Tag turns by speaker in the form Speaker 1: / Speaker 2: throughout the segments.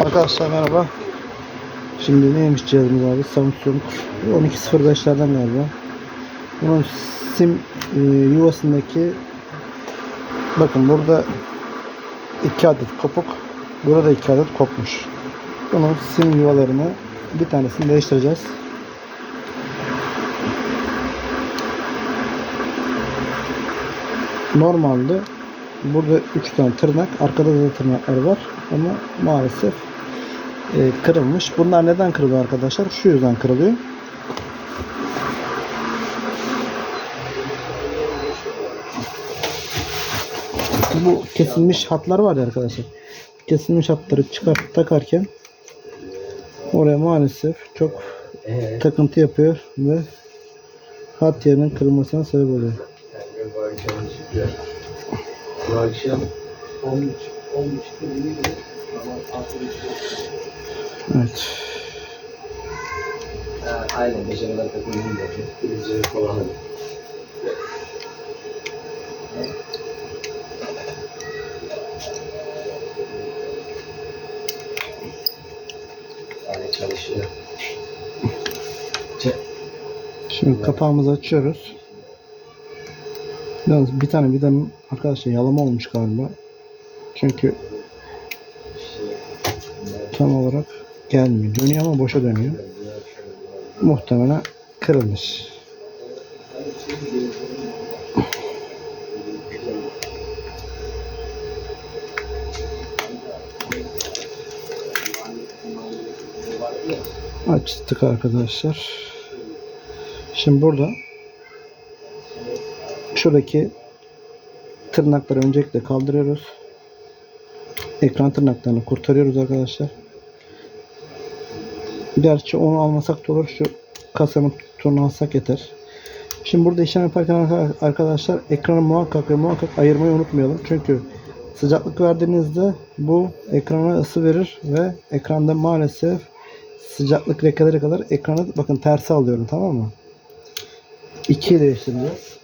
Speaker 1: Arkadaşlar merhaba. Şimdi neymiş cihazımız abi? Samsung 1205'lerden galiba. Bunun sim e, yuvasındaki bakın burada iki adet kopuk. Burada iki adet kopmuş. Bunun sim yuvalarını bir tanesini değiştireceğiz. Normalde burada üç tane tırnak, arkada da tırnaklar var ama maalesef kırılmış. Bunlar neden kırılıyor arkadaşlar? Şu yüzden kırılıyor. Bu kesilmiş hatlar var ya arkadaşlar. Kesilmiş hatları çıkart takarken oraya maalesef çok takıntı yapıyor ve hat yerinin kırılmasına sebep oluyor.
Speaker 2: Bu akşam çıkıyor. Bu akşam 13 13 gibi ama altı
Speaker 1: Evet.
Speaker 2: Ha, aynen beşerler takımının da birinci falan. Çalışıyor.
Speaker 1: Şimdi kapağımızı açıyoruz. Yalnız bir tane vidanın arkadaşlar yalama olmuş galiba. Çünkü gelmiyor. Dönüyor ama boşa dönüyor. Muhtemelen kırılmış. Açtık arkadaşlar. Şimdi burada şuradaki tırnakları öncelikle kaldırıyoruz. Ekran tırnaklarını kurtarıyoruz arkadaşlar. Gerçi onu almasak da olur. Şu kasanın tutuğunu alsak yeter. Şimdi burada işlem yaparken arka- arkadaşlar ekranı muhakkak ve muhakkak ayırmayı unutmayalım. Çünkü sıcaklık verdiğinizde bu ekrana ısı verir ve ekranda maalesef sıcaklık lekeleri kadar ekranı bakın tersi alıyorum tamam mı? 2'ye değiştireceğiz.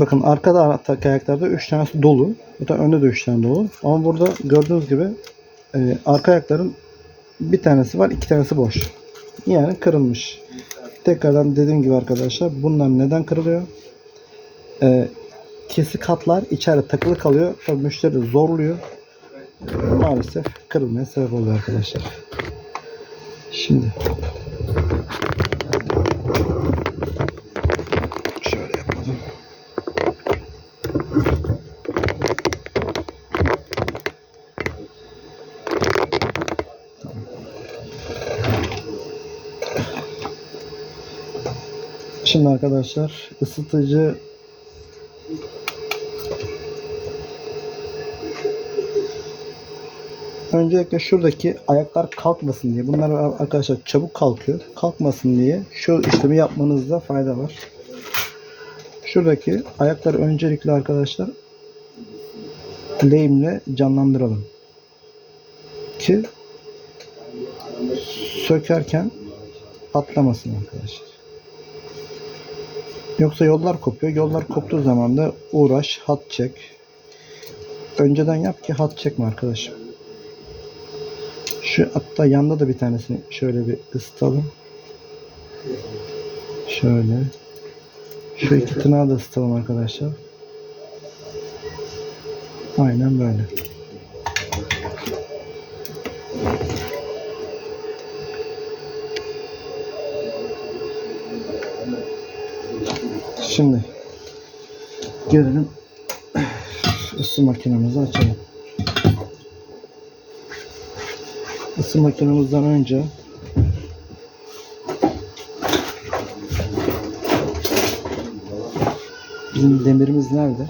Speaker 1: Bakın arkada ayaklarda 3 tanesi dolu. Da önde de 3 tane dolu. Ama burada gördüğünüz gibi e, arka ayakların bir tanesi var, iki tanesi boş. Yani kırılmış. Tekrardan dediğim gibi arkadaşlar bunlar neden kırılıyor? E, kesik hatlar içeride takılı kalıyor. Tabii müşteri zorluyor. Maalesef kırılmaya sebep oluyor arkadaşlar. Şimdi Şimdi arkadaşlar ısıtıcı Öncelikle şuradaki ayaklar kalkmasın diye. Bunlar arkadaşlar çabuk kalkıyor. Kalkmasın diye şu işlemi yapmanızda fayda var. Şuradaki ayakları öncelikle arkadaşlar lehimle canlandıralım. Ki sökerken patlamasın arkadaşlar. Yoksa yollar kopuyor. Yollar koptuğu zaman da uğraş, hat çek. Önceden yap ki hat çekme arkadaşım. Şu hatta yanda da bir tanesini şöyle bir ısıtalım. Şöyle. Şu iki tırnağı da ısıtalım arkadaşlar. Aynen böyle. Şimdi gelelim ısı makinemizi açalım. Isı makinemizden önce bizim demirimiz nerede?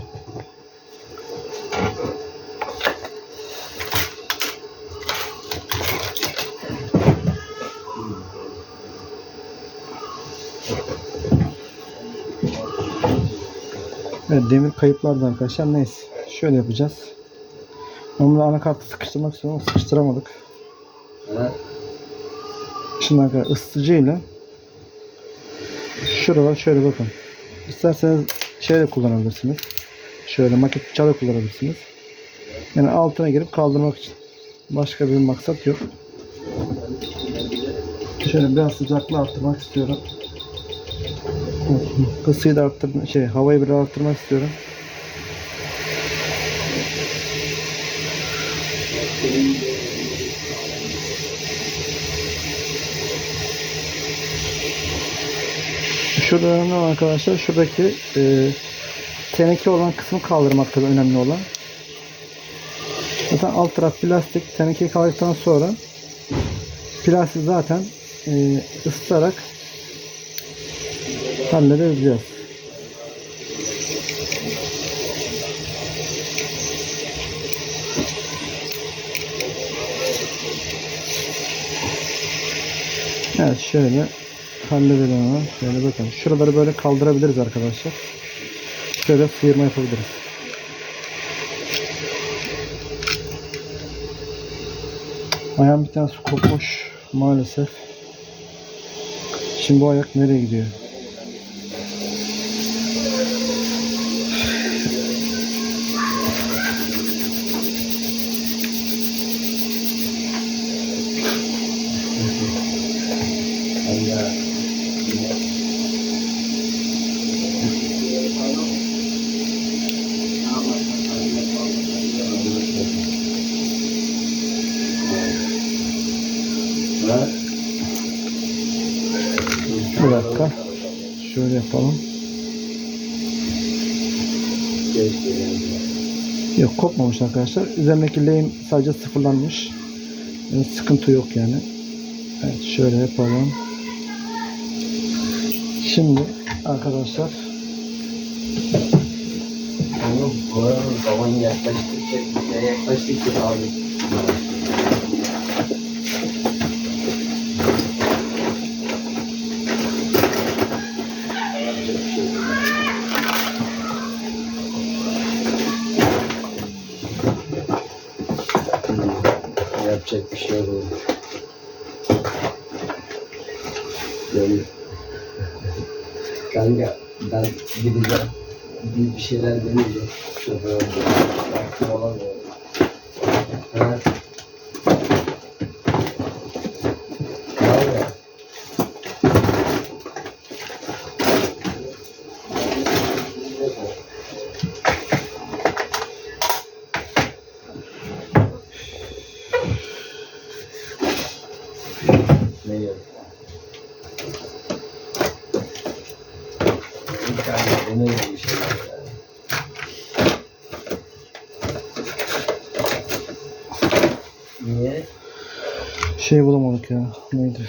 Speaker 1: Evet demir kayıplardı arkadaşlar. Neyse. Şöyle yapacağız. Onu anakartı sıkıştırmak istiyorum ama sıkıştıramadık.
Speaker 2: Ha?
Speaker 1: Şimdi arkadaşlar ısıtıcıyla Şuralar şöyle bakın. İsterseniz şeyle kullanabilirsiniz. Şöyle maket bıçağı kullanabilirsiniz. Yani altına girip kaldırmak için. Başka bir maksat yok. Şöyle biraz sıcaklığı arttırmak istiyorum. Isıyı da arttır, şey havayı biraz arttırmak istiyorum. Şurada önemli olan arkadaşlar şuradaki e, teneke olan kısmı kaldırmak tabii önemli olan. Zaten alt taraf plastik. Tenekeyi kaldırdıktan sonra plastik zaten e, ısıtarak halledebileceğiz. Evet şöyle halledelim hemen. Şöyle bakın. Şuraları böyle kaldırabiliriz arkadaşlar. Şöyle sıyırma yapabiliriz. Ayağım bir tanesi kopmuş maalesef. Şimdi bu ayak nereye gidiyor? Bir dakika. Şöyle yapalım. Yok kopmamış arkadaşlar. Üzerindeki lehim sadece sıfırlanmış. Yani sıkıntı yok yani. Evet şöyle yapalım. Şimdi arkadaşlar
Speaker 2: Oğlum zaman yaklaştıkça, yaklaştıkça abi. Yapacak bir şey yok. Yani, kanka ben gideceğim. Bir, bir şeyler deneyeceğim. Şoför vaktim olamıyor. Ha? Vallahi. Ne yok? Tane deneyelim bir şeyler yani. Niye?
Speaker 1: şey bulamadık ya. Neydi?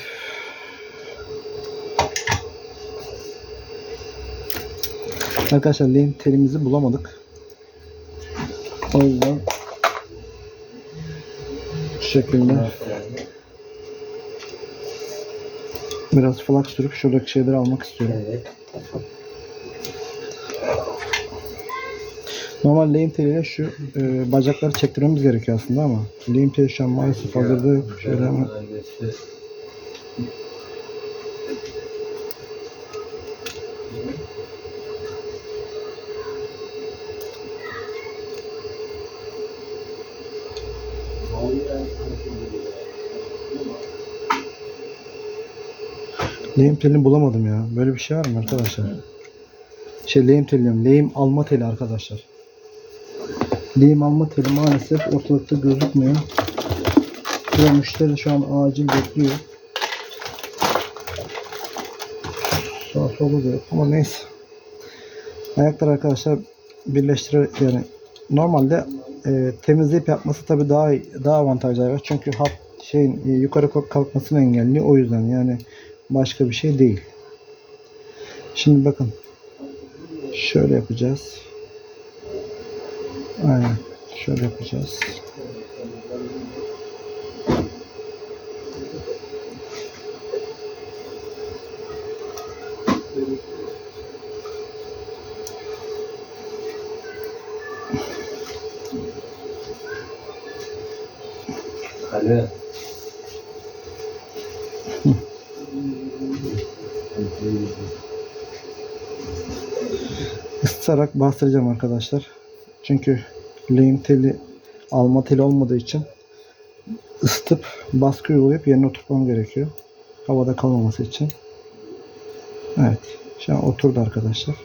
Speaker 1: Arkadaşlar lehim telimizi bulamadık. O yüzden şu şekilde biraz flak sürüp şuradaki şeyleri almak istiyorum.
Speaker 2: Evet.
Speaker 1: Normal lehim teliyle şu e, bacakları çektirmemiz gerekiyor aslında ama lehim teli şu an maalesef hazırda. Şöyle hemen lehim telini bulamadım ya. Böyle bir şey var mı arkadaşlar? Şey lehim teli. Lehim alma teli arkadaşlar. Lehim alma teli maalesef ortalıkta gözükmüyor. Ve müşteri şu an acil bekliyor. Sağ solu diyor ama neyse. Ayaklar arkadaşlar birleştirir yani normalde e, temizleyip yapması tabii daha daha avantajlı var. Çünkü hat şeyin e, yukarı kalk- kalkmasını engelliyor. O yüzden yani başka bir şey değil. Şimdi bakın. Şöyle yapacağız. Aynen. Şöyle yapacağız.
Speaker 2: Alo.
Speaker 1: Isıtarak bastıracağım arkadaşlar. Çünkü lehim teli alma teli olmadığı için ısıtıp baskı uygulayıp yerine oturtmam gerekiyor. Havada kalmaması için. Evet. Şu an oturdu arkadaşlar.